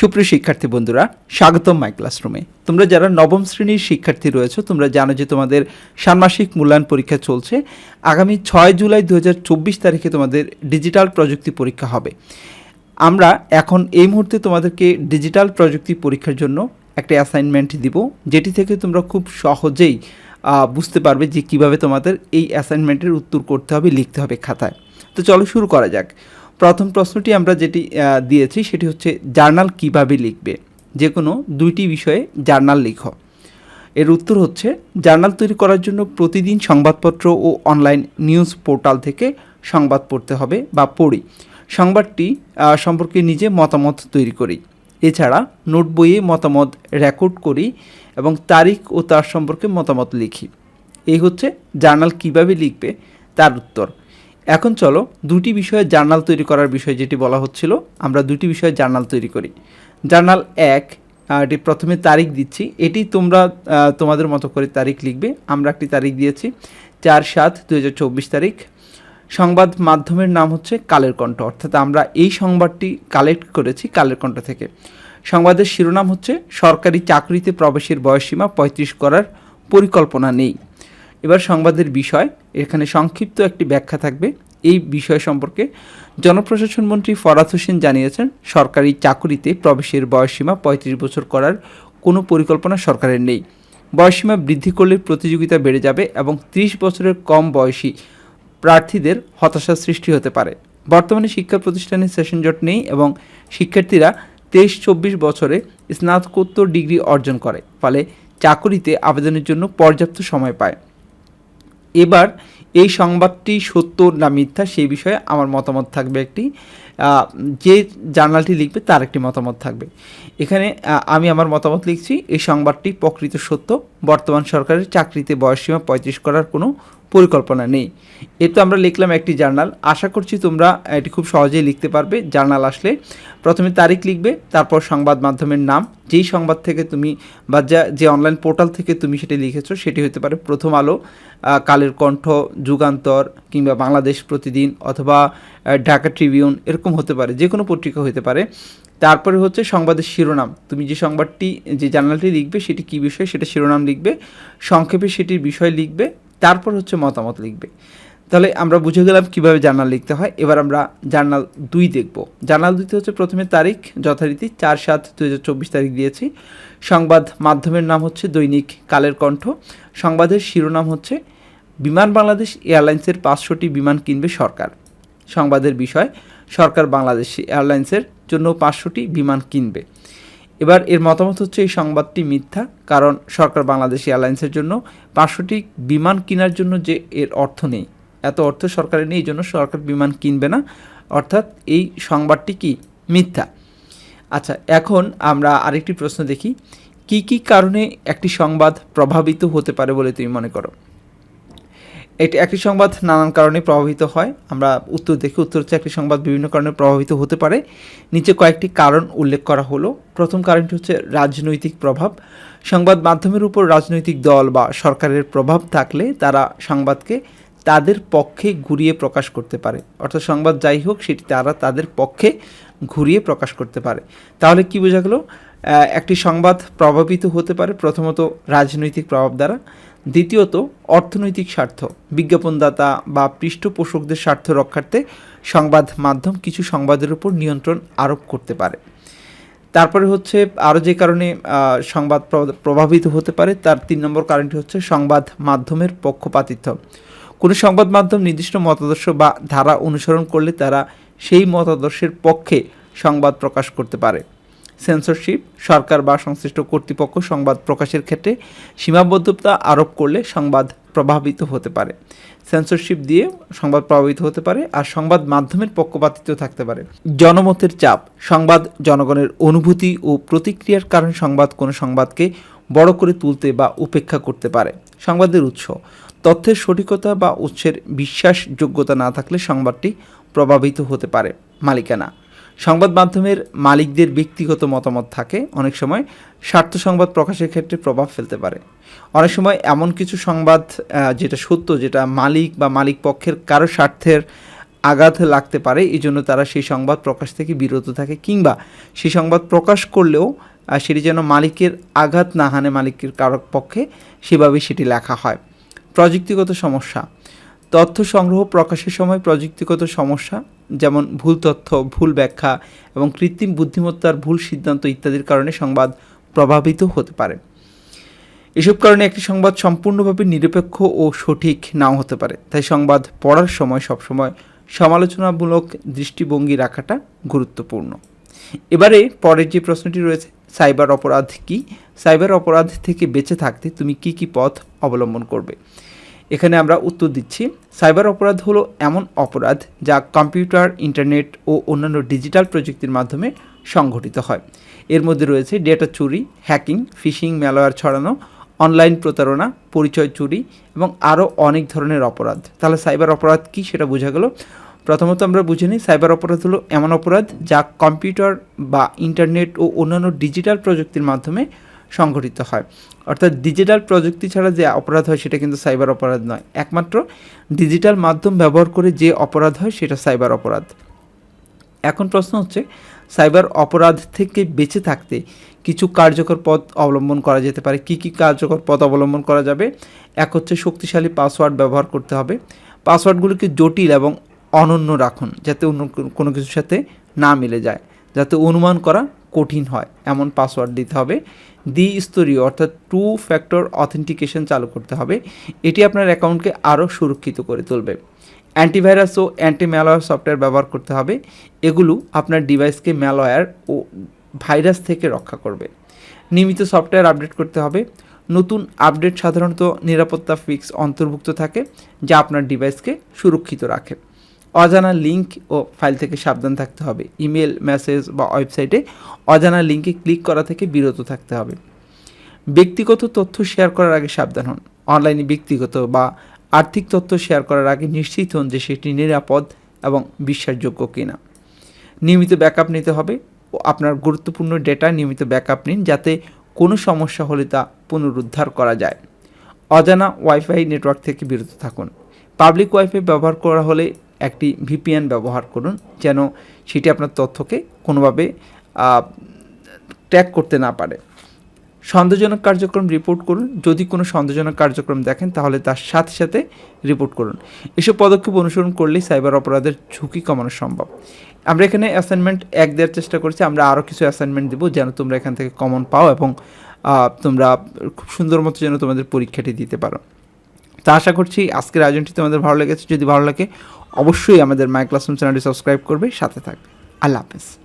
সুপ্রিয় শিক্ষার্থী বন্ধুরা, স্বাগতম মাই ক্লাসরুমে তোমরা যারা নবম শ্রেণির শিক্ষার্থী রয়েছে, তোমরা জানো যে তোমাদের ষান্মাসিক মূল্যায়ন পরীক্ষা চলছে। আগামী ছয় জুলাই দু হাজার চব্বিশ তারিখে তোমাদের ডিজিটাল প্রযুক্তি পরীক্ষা হবে। আমরা এখন এই মুহূর্তে তোমাদেরকে ডিজিটাল প্রযুক্তি পরীক্ষার জন্য একটা অ্যাসাইনমেন্ট দিব, যেটি থেকে তোমরা খুব সহজেই বুঝতে পারবে যে কীভাবে তোমাদের এই অ্যাসাইনমেন্টের উত্তর করতে হবে, লিখতে হবে খাতায়। তো চলো শুরু করা যাক। প্রথম প্রশ্নটি আমরা যেটি দিয়েছি সেটি হচ্ছে জার্নাল কীভাবে লিখবে? যে কোনো দুইটি বিষয়ে জার্নাল লিখো। এর উত্তর হচ্ছে, জার্নাল তৈরি করার জন্য প্রতিদিন সংবাদপত্র ও অনলাইন নিউজ পোর্টাল থেকে সংবাদ পড়তে হবে বা পড়ি। সংবাদটি সম্পর্কে নিজে মতামত তৈরি করি। এছাড়া নোট বইয়ে মতামত রেকর্ড করি এবং তারিখ ও তার সম্পর্কে মতামত লিখি। এই হচ্ছে জার্নাল কীভাবে লিখবে, তার উত্তর। এখন চলো দুটি বিষয়ে জার্নাল তৈরি করার বিষয় যেটি বলা হচ্ছিল, আমরা দুটি বিষয়ে জার্নাল তৈরি করি। জার্নাল এক এটি প্রথমে তারিখ দিচ্ছি। এটি তোমরা তোমাদের মতো করে তারিখ লিখবে। আমরা একটি তারিখ দিয়েছি, চার সাত দু তারিখ। সংবাদ মাধ্যমের নাম হচ্ছে কালের কণ্ঠ, অর্থাৎ আমরা এই সংবাদটি কালেক্ট করেছি কালের কণ্ঠ থেকে। সংবাদের শিরোনাম হচ্ছে, সরকারি চাকরিতে প্রবেশের বয়সসীমা পঁয়ত্রিশ করার পরিকল্পনা নেই। এবার সংবাদের বিষয়, এখানে সংক্ষিপ্ত একটি ব্যাখ্যা থাকবে। এই বিষয় সম্পর্কে জনপ্রশাসন মন্ত্রী ফরাদ হোসেন জানিয়েছেন, সরকারি চাকুরিতে প্রবেশের বয়সসীমা পঁয়ত্রিশ বছর করার কোনো পরিকল্পনা সরকারের নেই। বয়সসীমা বৃদ্ধি করলে প্রতিযোগিতা বেড়ে যাবে এবং ত্রিশ বছরের কম বয়সী প্রার্থীদের হতাশার সৃষ্টি হতে পারে। বর্তমানে শিক্ষা প্রতিষ্ঠানে সেশন জট নেই এবং শিক্ষার্থীরা তেইশ চব্বিশ বছরে স্নাতকোত্তর ডিগ্রি অর্জন করে, ফলে চাকুরিতে আবেদনের জন্য পর্যাপ্ত সময় পায়। এবার এই সংবাদটি সত্য না মিথ্যা সেই বিষয়ে আমার মতামত থাকবে একটি। যে জার্নালটি লিখবে তার একটি মতামত থাকবে। এখানে আমি আমার মতামত লিখছি, এই সংবাদটি প্রকৃত সত্য। বর্তমান সরকারের চাকরিতে বয়সসীমা পঁয়ত্রিশ করার কোনো পরিকল্পনা নেই। এ তো আমরা লিখলাম একটি জার্নাল। আশা করছি তোমরা এটি খুব সহজেই লিখতে পারবে। জার্নাল আসলে প্রথমে তারিখ লিখবে, তারপর সংবাদ মাধ্যমের নাম। যেই সংবাদ থেকে তুমি বা যা, যে অনলাইন পোর্টাল থেকে তুমি সেটি লিখেছো, সেটি হতে পারে প্রথম আলো কালের কণ্ঠ, যুগান্তর কিংবা বাংলাদেশ প্রতিদিন অথবা ঢাকা ট্রিবিউন এরকম হতে পারে যে কোনো পত্রিকা হতে পারে। তারপরে হচ্ছে সংবাদের শিরোনাম। তুমি যে সংবাদটি, যে জার্নালটি লিখবে, সেটি কী বিষয়, সেটা শিরোনাম লিখবে। সংক্ষেপে সেটির বিষয় লিখবে। তারপর হচ্ছে মতামত লিখবে। তাহলে আমরা বুঝে গেলাম কীভাবে জার্নাল লিখতে হয়। এবার আমরা জার্নাল দুই দেখব। জার্নাল দুইতে হচ্ছে প্রথমে তারিখ, যথারীতি চার সাত দু তারিখ দিয়েছি। সংবাদ মাধ্যমের নাম হচ্ছে দৈনিক কালের কণ্ঠ। সংবাদের শিরোনাম হচ্ছে, বিমান বাংলাদেশ এয়ারলাইন্সের পাঁচশোটি বিমান কিনবে সরকার। সংবাদের বিষয়, সরকার বাংলাদেশ এয়ারলাইন্সের জন্য পাঁচশোটি বিমান কিনবে। এবার এর মতামত হচ্ছে এই সংবাদটি মিথ্যা, কারণ সরকার বাংলাদেশ এয়ারলাইন্সের জন্য পাঁচশোটি বিমান কেনার জন্য যে এর অর্থ নেই। এত অর্থ সরকারের নেই, এই জন্য সরকার বিমান কিনবে না। অর্থাৎ এই সংবাদটি কি মিথ্যা? আচ্ছা এখন আমরা আরেকটি প্রশ্ন দেখি। কি কি কারণে একটি সংবাদ প্রভাবিত হতে পারে বলে তুমি মনে করো? এটি একটি সংবাদ, নানান কারণে প্রভাবিত হয়। আমরা উত্তর দেখি, উত্তর হচ্ছে একটি সংবাদ বিভিন্ন কারণে প্রভাবিত হতে পারে। নিচে কয়েকটি কারণ উল্লেখ করা হলো। প্রথম কারণটি হচ্ছে রাজনৈতিক প্রভাব। সংবাদ মাধ্যমের উপর রাজনৈতিক দল বা সরকারের প্রভাব থাকলে তারা সংবাদকে তাদের পক্ষে ঘুরিয়ে প্রকাশ করতে পারে। অর্থাৎ সংবাদ যাই হোক, সেটি তারা তাদের পক্ষে ঘুরিয়ে প্রকাশ করতে পারে। তাহলে কি বোঝা গেল? একটি সংবাদ প্রভাবিত হতে পারে, প্রথমত রাজনৈতিক প্রভাব দ্বারা, দ্বিতীয়ত অর্থনৈতিক স্বার্থ। বিজ্ঞাপনদাতা বা পৃষ্ঠপোষকদের স্বার্থ রক্ষার্থে সংবাদ মাধ্যম কিছু সংবাদের উপর নিয়ন্ত্রণ আরোপ করতে পারে। তারপরে হচ্ছে আরও যে কারণে সংবাদ প্র- প্রভাবিত হতে পারে, তার তিন নম্বর কারণটি হচ্ছে সংবাদ মাধ্যমের পক্ষপাতিত্ব। কোনো সংবাদ মাধ্যম নির্দিষ্ট মতাদর্শ বা ধারা অনুসরণ করলে তারা সেই মতাদর্শের পক্ষে সংবাদ প্রকাশ করতে পারে। সেন্সরশিপ সরকার বা সংশ্লিষ্ট কর্তৃপক্ষ সংবাদ প্রকাশের ক্ষেত্রে সীমাবদ্ধতা আরোপ করলে সংবাদ প্রভাবিত হতে পারে। সেন্সরশিপ দিয়ে সংবাদ প্রভাবিত হতে পারে আর সংবাদ মাধ্যমের পক্ষপাতিত্ব থাকতে পারে। জনমতের চাপ, সংবাদ জনগণের অনুভূতি ও প্রতিক্রিয়ার কারণে সংবাদ কোনো সংবাদকে বড় করে তুলতে বা উপেক্ষা করতে পারে। সংবাদের উৎস, তথ্যের সঠিকতা বা উৎসের বিশ্বাসযোগ্যতা না থাকলে সংবাদটি প্রভাবিত হতে পারে মালিকানা। সংবাদ মাধ্যমের মালিকদের ব্যক্তিগত মতামত থাকে, অনেক সময় স্বার্থ সংবাদ প্রকাশের ক্ষেত্রে প্রভাব ফেলতে পারে। অনেক সময় এমন কিছু সংবাদ যেটা সত্য, যেটা মালিক বা মালিক পক্ষের কারও স্বার্থের আঘাত লাগতে পারে, এই জন্য তারা সেই সংবাদ প্রকাশ থেকে বিরত থাকে, কিংবা সেই সংবাদ প্রকাশ করলেও সেটি যেন মালিকের আঘাত না হানে মালিকের কারক পক্ষে সেভাবে সেটি লেখা হয়। প্রযুক্তিগত সমস্যা তথ্য সংগ্রহ প্রকাশের সময় প্রযুক্তিগত সমস্যা, যেমন ভুল তথ্য, ভুল ব্যাখ্যা এবং কৃত্রিম বুদ্ধিমত্তার ভুল সিদ্ধান্ত ইত্যাদির কারণে সংবাদ প্রভাবিত হতে পারে। এসব কারণে একটি সংবাদ সম্পূর্ণভাবে নিরপেক্ষ ও সঠিক নাও হতে পারে। তাই সংবাদ পড়ার সময় সবসময় সমালোচনামূলক দৃষ্টিভঙ্গি রাখাটা গুরুত্বপূর্ণ। এবারে পরের যে প্রশ্নটি রয়েছে, সাইবার অপরাধ কি? সাইবার অপরাধ থেকে বেঁচে থাকতে তুমি কি কি পথ অবলম্বন করবে? এখানে আমরা উত্তর দিচ্ছি, সাইবার অপরাধ হলো এমন অপরাধ যা কম্পিউটার, ইন্টারনেট ও অন্যান্য ডিজিটাল প্রযুক্তির মাধ্যমে সংঘটিত হয়। এর মধ্যে রয়েছে ডেটা চুরি, হ্যাকিং, ফিশিং, ম্যালওয়্যার ছড়ানো, অনলাইন প্রতারণা, পরিচয় চুরি এবং আরও অনেক ধরনের অপরাধ। তাহলে সাইবার অপরাধ কী সেটা বোঝা গেল? প্রথমত আমরা বুঝে নিই, সাইবার অপরাধ হলো এমন অপরাধ যা কম্পিউটার বা ইন্টারনেট ও অন্যান্য ডিজিটাল প্রযুক্তির মাধ্যমে সংঘটিত হয়। অর্থাৎ ডিজিটাল প্রযুক্তি ছাড়া যে অপরাধ হয় সেটা কিন্তু সাইবার অপরাধ নয়। একমাত্র ডিজিটাল মাধ্যম ব্যবহার করে যে অপরাধ হয় সেটা সাইবার অপরাধ। এখন প্রশ্ন হচ্ছে সাইবার অপরাধ থেকে বেঁচে থাকতে কিছু কার্যকর পথ অবলম্বন করা যেতে পারে। কি কি কার্যকর পথ অবলম্বন করা যাবে? এক হচ্ছে শক্তিশালী পাসওয়ার্ড ব্যবহার করতে হবে। পাসওয়ার্ডগুলিকে জটিল এবং অনন্য রাখুন যাতে অন্য কোনো- কিছুর সাথে না মিলে যায়। যাতে অনুমান করা কঠিন হয়। এমন পাসওয়ার্ড দিতে হবে। দ্বিস্তরীয় অর্থাৎ টু ফ্যাক্টর অথেন্টিকেশন চালু করতে হবে। এটি আপনার অ্যাকাউন্টকে আরও সুরক্ষিত করে তুলবে। অ্যান্টিভাইরাস ও অ্যান্টি ম্যালওয়্যার সফটওয়্যার ব্যবহার করতে হবে। এগুলো আপনার ডিভাইসকে ম্যালওয়্যার ও ভাইরাস থেকে রক্ষা করবে। নিয়মিত সফটওয়্যার আপডেট করতে হবে। নতুন আপডেট সাধারণত নিরাপত্তা ফিক্স অন্তর্ভুক্ত থাকে, যা আপনার ডিভাইসকে সুরক্ষিত রাখে। অজানা লিঙ্ক ও ফাইল থেকে সাবধান থাকতে হবে। ইমেল মেসেজ বা ওয়েবসাইটে অজানা লিঙ্কে ক্লিক করা থেকে বিরত থাকতে হবে। ব্যক্তিগত তথ্য শেয়ার করার আগে সাবধান হন। অনলাইনে ব্যক্তিগত বা আর্থিক তথ্য শেয়ার করার আগে নিশ্চিত হন যে সেটি নিরাপদ এবং বিশ্বাসযোগ্য কিনা। নিয়মিত ব্যাকআপ নিতে হবে ও আপনার গুরুত্বপূর্ণ ডেটা নিয়মিত ব্যাকআপ নিন যাতে কোনো সমস্যা হলে তা পুনরুদ্ধার করা যায়। অজানা ওয়াইফাই নেটওয়ার্ক থেকে বিরত থাকুন। পাবলিক ওয়াইফাই ব্যবহার করা হলে একটি ভিপিএন ব্যবহার করুন যেন সেটি আপনার তথ্যকে কোনোভাবে ট্র্যাক করতে না পারে। সন্দেহজনক কার্যক্রম রিপোর্ট করুন। যদি কোনো সন্দেহজনক কার্যক্রম দেখেন, তাহলে তার সাথে সাথে রিপোর্ট করুন। এসব পদক্ষেপ অনুসরণ করলেই সাইবার অপরাধের ঝুঁকি কমানো সম্ভব। আমরা এখানে অ্যাসাইনমেন্ট এক দেওয়ার চেষ্টা করছি। আমরা আরও কিছু অ্যাসাইনমেন্ট দেবো যেন তোমরা এখান থেকে কমন পাও এবং তোমরা খুব সুন্দর মতো যেন তোমাদের পরীক্ষাটি দিতে পারো। তা আশা করছি আজকের আয়োজনটি তোমাদের ভালো লেগেছে। যদি ভালো লাগে, অবশ্যই আমাদের মাই ক্লাসরুম চ্যানেলটি সাবস্ক্রাইব করবে, সাথে থাকবে। আল্লাহ হাফেজ।